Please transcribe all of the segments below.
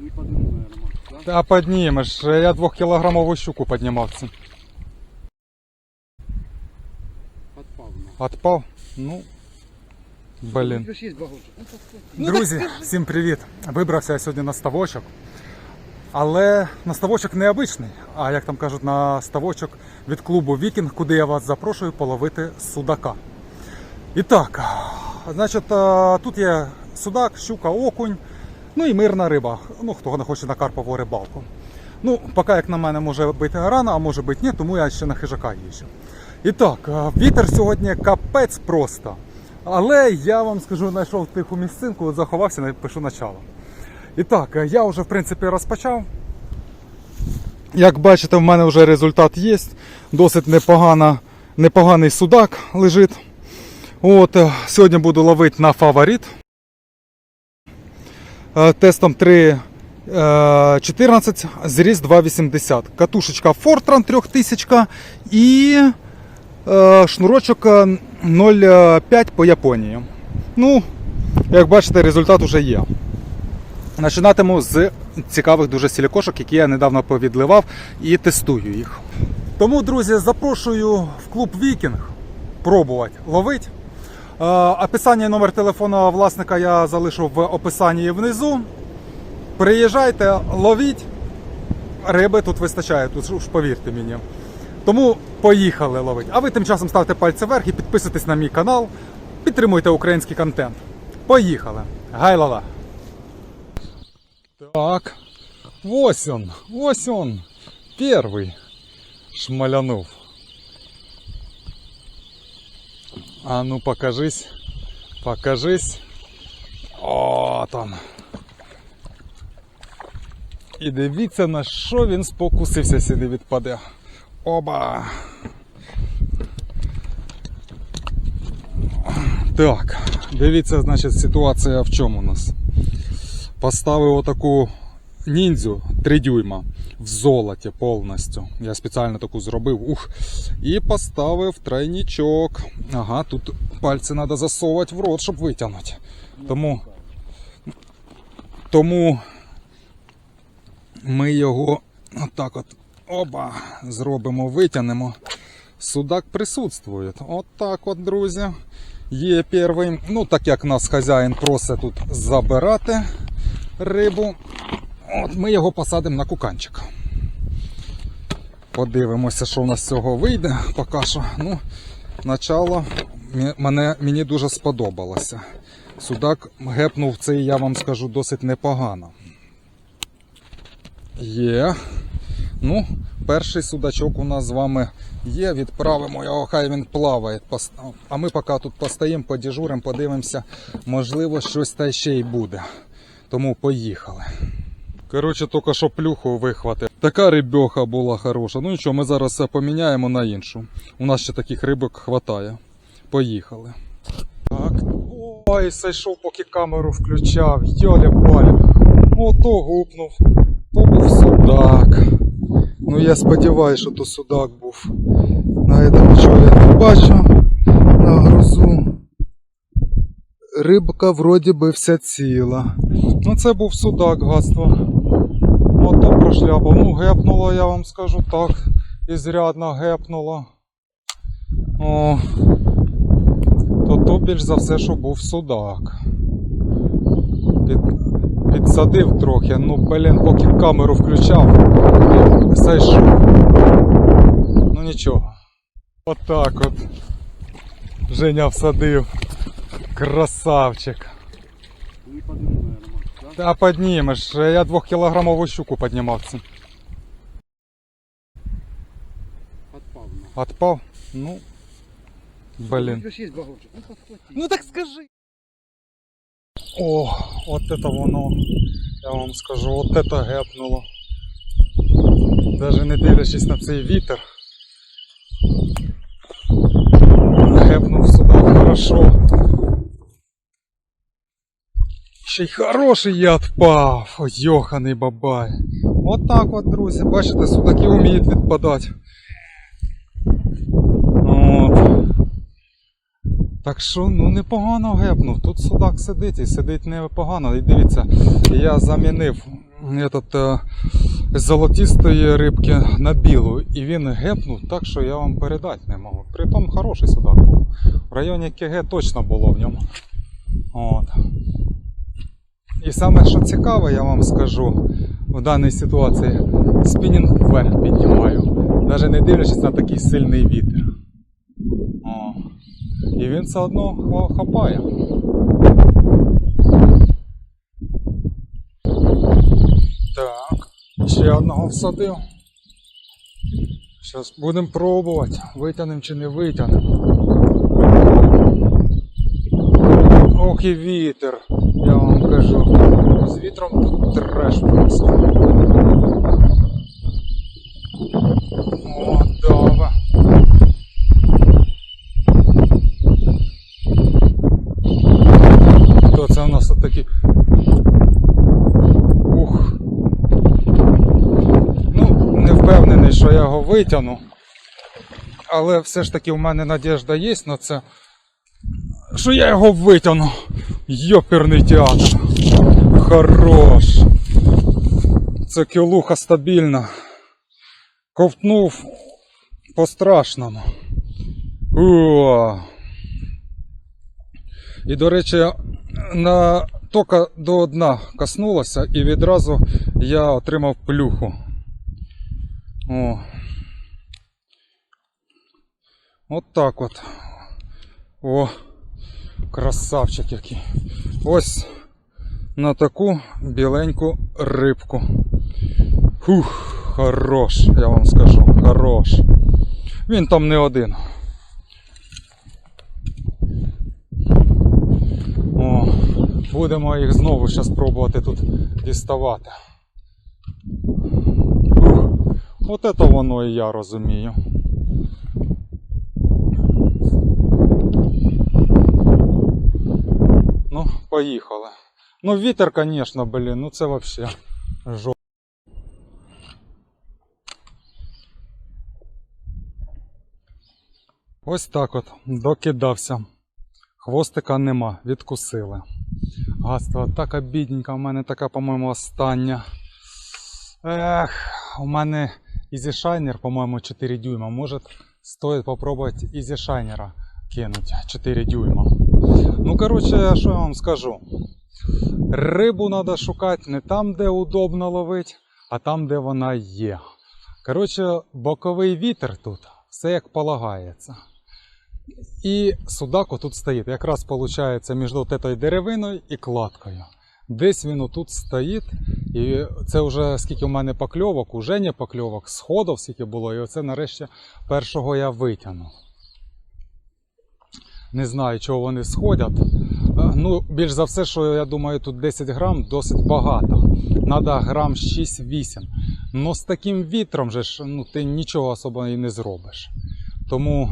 Не подниму, наверное, Макс, да? Та піднімеш, я двохкілограмову щуку піднімав цим. Подпал. на. Отпав? Ну. Блін. У есть багажник. Ну, подхвати. Друзі, всім привіт! Вибрався я сьогодні на ставочок. Але на ставочок необичний, а як там кажуть, на ставочок від клубу Вікінг, куди я вас запрошую половити судака. І так, значить, тут є судак, щука, окунь, ну і мирна риба. Ну, хто не хоче на карпову рибалку. Ну, поки, як на мене, може бути рано, а може бути ні, тому я ще на хижака їжджу. І так, е, вітер сьогодні капець просто. Але я вам скажу, знайшов тиху місцинку, заховався, напишу начало. І так, е, я вже в принципі розпочав. Як бачите, в мене вже результат є. Досить непогана, непоганий судак лежить. От, е, сьогодні буду ловити на фаворит. Е, Тестом 3.14, зріз 2,80. Катушечка Fortran 3000 і е, шнурочок е, 0,5 по Японії. Ну, як бачите, результат вже є. Починатиму з цікавих дуже сілікошок, які я недавно повідливав і тестую їх. Тому, друзі, запрошую в клуб Вікінг пробувати ловити. Е, Описання і номер телефону власника я залишу в описанні внизу. Приїжджайте, ловіть. Риби тут вистачає, тут ж повірте мені. Тому поїхали ловити. А ви тим часом ставте пальці вверх і підписуйтесь на мій канал. Підтримуйте український контент. Поїхали. Гайлала. Так. Ось он, ось он. Перший шмалянув. А ну покажись. Покажись. От он. І дивіться, на що він спокусився, сюди відпаде. Оба. Так, дивіться, значить, ситуація в чому у нас. Поставив отаку ніндзю 3 дюйма в золоті повністю. Я спеціально таку зробив. Ух. І поставив тройничок. Ага, тут пальці треба засовувати в рот, щоб витягнути. Тому, тому ми його отак от оба зробимо, витягнемо. Судак присутствує. От от, друзі. Є перший. Ну, так як нас хазяїн просить тут забирати рибу, от ми його посадимо на куканчик. Подивимося, що в нас з цього вийде поки що. Ну, начало мене, мені дуже сподобалося. Судак гепнув цей, я вам скажу, досить непогано. Є. Ну, перший судачок у нас з вами є. Відправимо його, хай він плаває. А ми поки тут постоїмо, подіжуримо, подивимося. Можливо, щось та ще й буде. Тому поїхали. Коротше, тільки що плюху вихватив. Така рибьоха була хороша. Ну нічого, ми зараз все поміняємо на іншу. У нас ще таких рибок хватає. Поїхали. Так. Ой, зайшов, поки камеру включав. Йоля баля. Ото гупнув. То був судак. Ну я сподіваюся, що то судак був. Навіть нічого я не бачу на грузу. Рибка вроді би вся ціла. Ну це був судак, гадство. Ото прошляпав. Ну гепнуло, я вам скажу так. Ізрядно гепнуло. О. То то більш за все, що був судак. Під, підсадив трохи, ну блін, поки камеру включав, зайшов. Ну нічого. Отак от. Женя всадив. Красавчик. Не подниму, наверное, да? Та піднімеш, я двохкілограмову щуку піднімав цим. Подпал. на. Отпав? Ну. Блін. есть. Ну, подхвати. Ну так скажи. О, от это воно. Я вам скажу, от это гепнуло. Даже не дивлячись на цей вітер. Гепнув сюди хорошо. Ще й хороший я відпав. Йоханий бабай. От так от, друзі, бачите, судаки вміють відпадати. От. Так що ну непогано гепнув. Тут судак сидить і сидить непогано. І дивіться, я замінив этот, е, з золотистої рибки на білу. І він гепнув так, що я вам передати не можу. Притом хороший судак був. В районі КГ точно було в ньому. От. І саме що цікаве, я вам скажу в даній ситуації, спінінг вверх піднімаю, навіть не дивлячись на такий сильний вітер. О. І він все одно хапає. Так, ще одного всадив. Зараз будемо пробувати, витягнемо чи не витягнемо. Ох і вітер, я вам кажу. З вітром тут треш просто. О, добре. Хто це у нас такі? Ух. Ну, не впевнений, що я його витягну. Але все ж таки в мене надіжда є на це. Що я його витягну. Йоперний театр. Хорош. Це кілуха стабільна. Ковтнув по-страшному. О. І, до речі, на тока до дна коснулося і відразу я отримав плюху. О. От так от. О, красавчик який. Ось на таку біленьку рибку. Фух, хорош, я вам скажу, хорош. Він там не один. О, будемо їх знову зараз пробувати тут діставати. Ух, от це воно і я розумію. Ну, поїхали. Ну, вітер, звісно, блін, ну це вообще жо. Ось так от докидався. Хвостика нема, відкусили. Гаства така бідненька, у мене така, по-моєму, остання. Ех, у мене Easy Shiner, по-моєму, 4 дюйма. Може, стоїть попробувати Easy Shiner кинуть 4 дюйма. Ну, коротше, що я вам скажу? Рибу треба шукати не там, де удобно ловити, а там, де вона є. Коротше, боковий вітер тут, все як полагається. І судак отут стоїть. Якраз виходить між цією деревиною і кладкою. Десь він отут стоїть. І це вже скільки в мене покльовок, уже не покльовок, сходов скільки було, і оце нарешті першого я витягнув. Не знаю, чого вони сходять. Е, Ну, більш за все, що я думаю, тут 10 грам досить багато. Надо грам 6-8. Ну з таким вітром же ж, ну, ти нічого особо і не зробиш. Тому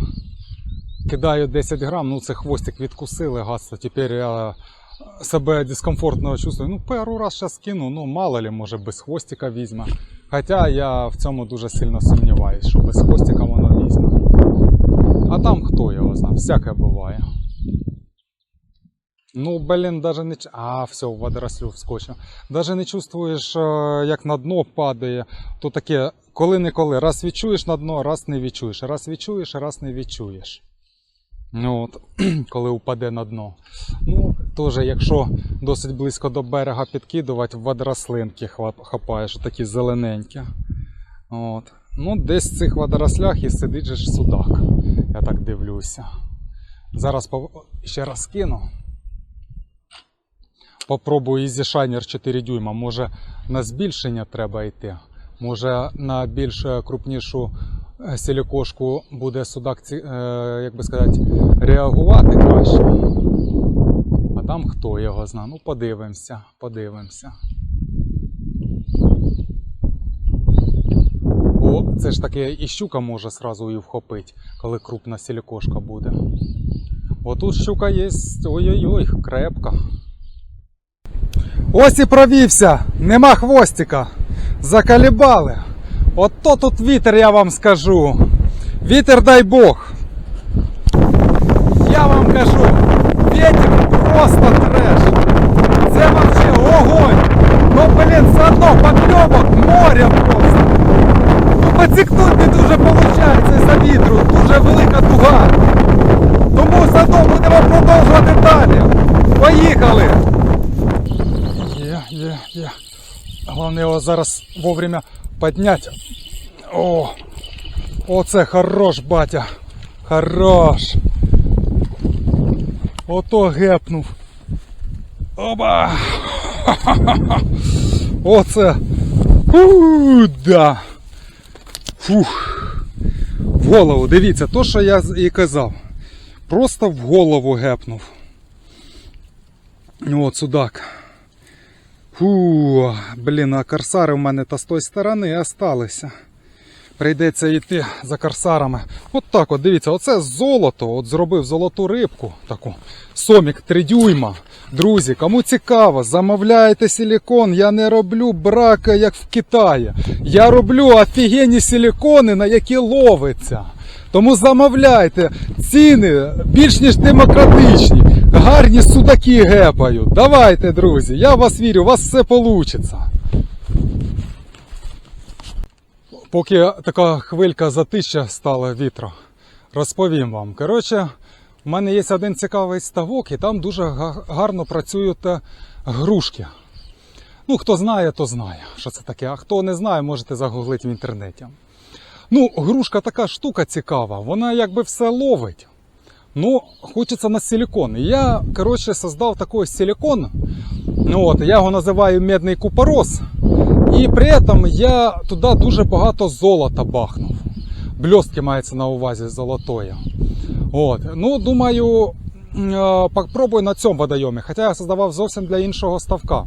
кидаю 10 грам, ну це хвостик відкусили, гасто. Тепер я себе дискомфортно чувствую. Ну, пару раз зараз кину, ну мало ли, може без хвостика візьме. Хоча я в цьому дуже сильно сумніваюся, що без хвостика воно візьме. Хто всяке буває. Ну, блін, даже не. А, все, в водорослю вскочив. Даже не чувствуєш, е, як на дно падає. То таке, коли-неколи, раз відчуєш на дно, раз не відчуєш. Раз відчуєш, раз не відчуєш. Ну, от, коли упаде на дно. Ну, теж, якщо досить близько до берега підкидувати, водорослинки хапаєш, такі зелененькі. От. Ну, десь в цих водорослях і сидить же ж судак. Я так дивлюся. Зараз ще раз кину. Попробую Easy Shiner 4 дюйма. Може на збільшення треба йти. Може на більш е, крупнішу е, силікошку буде судак, е, як би сказати, реагувати краще. А там хто його знає? Ну, подивимося, подивимося. Це ж таке і щука може сразу її вхопити, коли крупна силікошка буде. Отут щука є, ой-ой-ой, крепка. Ось і провівся, нема хвостика. Закалібали. Ото тут вітер, я вам скажу. Вітер дай Бог. Я вам кажу, вітер просто треш. Це вообще огонь. Ну, блін, все одно моря просто. Ну, поцікнуть не дуже виходить за вітру, дуже велика дуга. Тому заодно будемо продовжувати далі. Поїхали! Є, є, є. Головне його зараз вовремя підняти. О! Оце хорош, батя. Хорош. Ото гепнув. Оба! Оце. Фу, да. Фух. В голову, дивіться, то, що я і казав. Просто в голову гепнув. От судак. Фу, блін, а корсари в мене та з тої сторони осталися. Прийдеться йти за корсарами. От так от, дивіться, оце золото. От зробив золоту рибку. Таку. Сомік 3 дюйма. Друзі, кому цікаво, замовляйте силікон. Я не роблю брака, як в Китаї. Я роблю офігенні силікони, на які ловиться. Тому замовляйте. Ціни більш ніж демократичні. Гарні судаки гепають. Давайте, друзі, я вас вірю, у вас все вийде. Поки така хвилька затища стала вітру, розповім вам. Коротше, у мене є один цікавий ставок, і там дуже гарно працюють е, грушки. Ну, хто знає, то знає, що це таке. А хто не знає, можете загуглити в інтернеті. Ну, грушка така штука цікава, вона якби все ловить. Ну, хочеться на силикон. І я, коротше, создав такий силикон. Ну, от, я його називаю медний купорос. І при этом я туди дуже багато золота бахнув. Блістки мається на увазі золотої. От. Ну, думаю, попробую на цьому водойомі. Хоча я создавав зовсім для іншого ставка.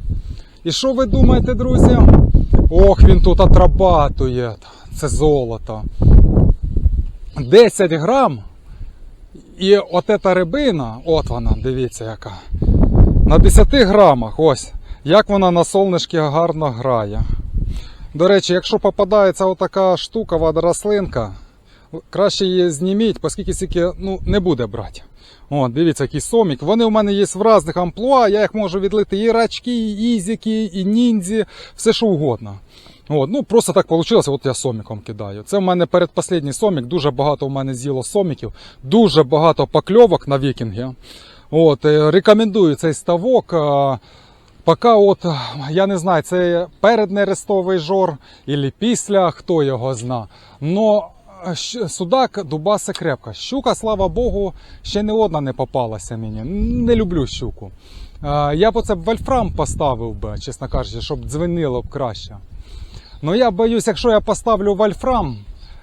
І що ви думаєте, друзі? Ох, він тут отрабатує. Це золото. 10 грам. І от ця рибина, от вона, дивіться яка. На 10 грамах, ось. Як вона на сонечки гарно грає. До речі, якщо попадається отака штука, водорослинка, краще її зніміть, оскільки стільки ну, не буде брати. От, дивіться, який сомік. Вони у мене є в різних амплуа, я їх можу відлити і рачки, і ізіки, і ніндзі, все що угодно. От, ну просто так вийшло, от я соміком кидаю. Це в мене передпослідній сомік, дуже багато в мене з'їло соміків, дуже багато покльовок на вікінги. От, е, рекомендую цей ставок. Поки от, я не знаю, це переднерестовий жор і після, хто його зна. Но е, судак дубасе крепко. Щука, слава Богу, ще не одна не попалася мені. Не люблю щуку. Е, Я б оце б вольфрам поставив би, чесно кажучи, щоб дзвенило б краще. Ну я боюсь, якщо я поставлю вольфрам,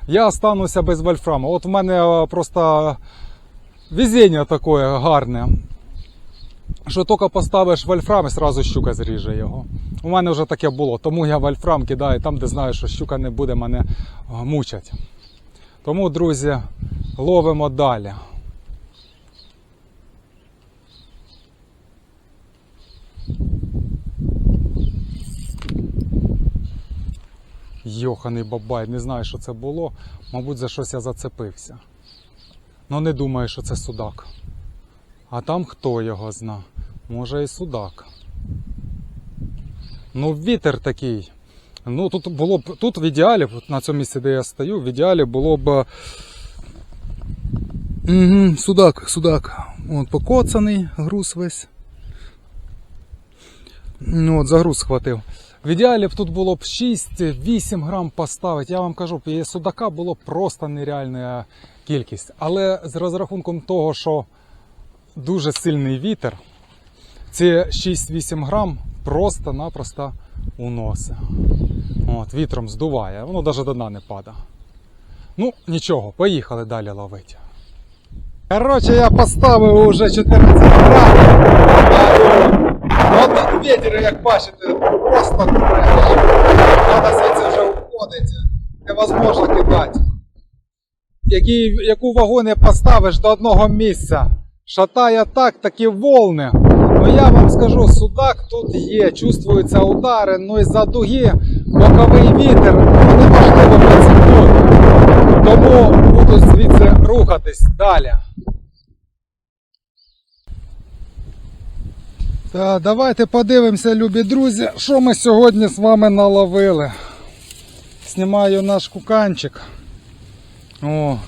я остануся без вольфраму. От в мене е, просто везіння таке гарне. Що тільки поставиш вольфрам і одразу щука зріже його. У мене вже таке було, тому я вольфрам кидаю там, де знаю, що щука не буде мене е, мучити. Тому, друзі, ловимо далі. Йоханий бабай, не знаю, що це було. Мабуть, за щось я зацепився. Ну не думаю, що це судак. А там хто його зна? Може і судак. Ну, вітер такий. Ну, тут було б тут в ідеалі, на цьому місці, де я стою, в ідеалі було б. Угу, судак, судак. От покоцаний груз весь. Ну, от за груз схватив. В ідеалі б тут було б 6-8 грам поставити. Я вам кажу, судака було просто нереальна кількість. Але з розрахунком того, що дуже сильний вітер, ці 6-8 грам просто-напросто уносить. От, вітром здуває, воно навіть до дна не падає. Ну, нічого, поїхали далі ловити. Коротше, я поставив уже 14 грам. От вітер, як бачите, просто треш. Треба звідси вже уходити. Невозможно кидати. Який, яку вагу не поставиш до одного місця. Шатає так, такі волни. Ну я вам скажу, судак тут є, чувствуються удари, ну і за дуги боковий вітер ну, неможливо працювати. Тому буду звідси рухатись далі. Та давайте подивимося, любі друзі, що ми сьогодні з вами наловили. знімаю наш куканчик. О.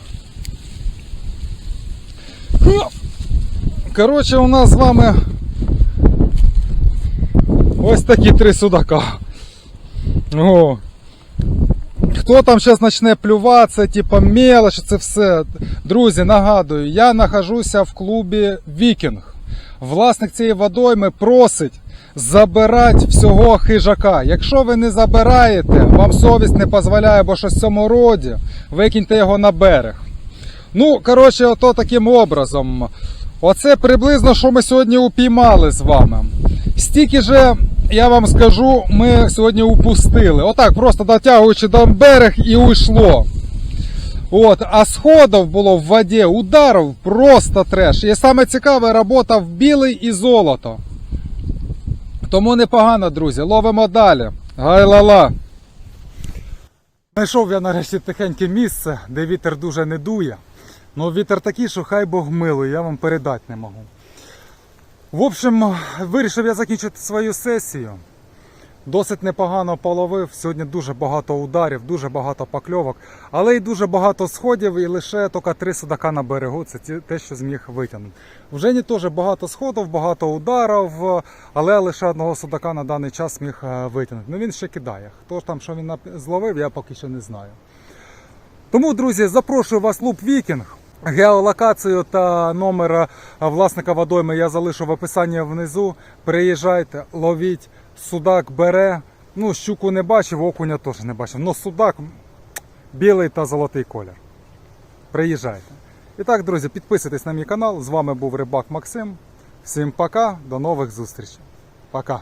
Коротше, у нас з вами ось такі три судака. О. Хто там зараз почне плюватися, типа мелочь, це все. Друзі, нагадую, я нахожуся в клубі Вікінг. Власник цієї водойми просить забирати всього хижака. Якщо ви не забираєте, вам совість не дозволяє, бо щось в цьому роді, викиньте його на берег. Ну, коротше, ото таким образом. Оце приблизно, що ми сьогодні упіймали з вами. Стільки же, я вам скажу, ми сьогодні упустили. Отак, просто дотягуючи до берег і уйшло. От, а сходів було в воді, ударів просто треш. І саме цікаве, робота в білий і золото. Тому непогано, друзі. Ловимо далі. Гай-ла-ла. Знайшов я нарешті тихеньке місце, де вітер дуже не дує. Ну вітер такий, що хай Бог милує, я вам передати не можу. В общем, вирішив я закінчити свою сесію. Досить непогано половив. Сьогодні дуже багато ударів, дуже багато покльовок, але й дуже багато сходів, і лише тільки три судака на берегу. Це те, що зміг витягнути. В Жені теж багато сходів, багато ударів, але лише одного судака на даний час міг е, витягнути. Ну він ще кидає. Хто ж там, що він зловив, я поки що не знаю. Тому, друзі, запрошую вас клуб Вікінг. Геолокацію та номер е, власника водойми я залишу в описанні внизу. Приїжджайте, ловіть, судак бере. Ну, щуку не бачив, окуня теж не бачив. Но судак білий та золотий колір. Приїжджайте. І так, друзі, підписуйтесь на мій канал. З вами був Рибак Максим. Всім пока, до нових зустрічей. Пока.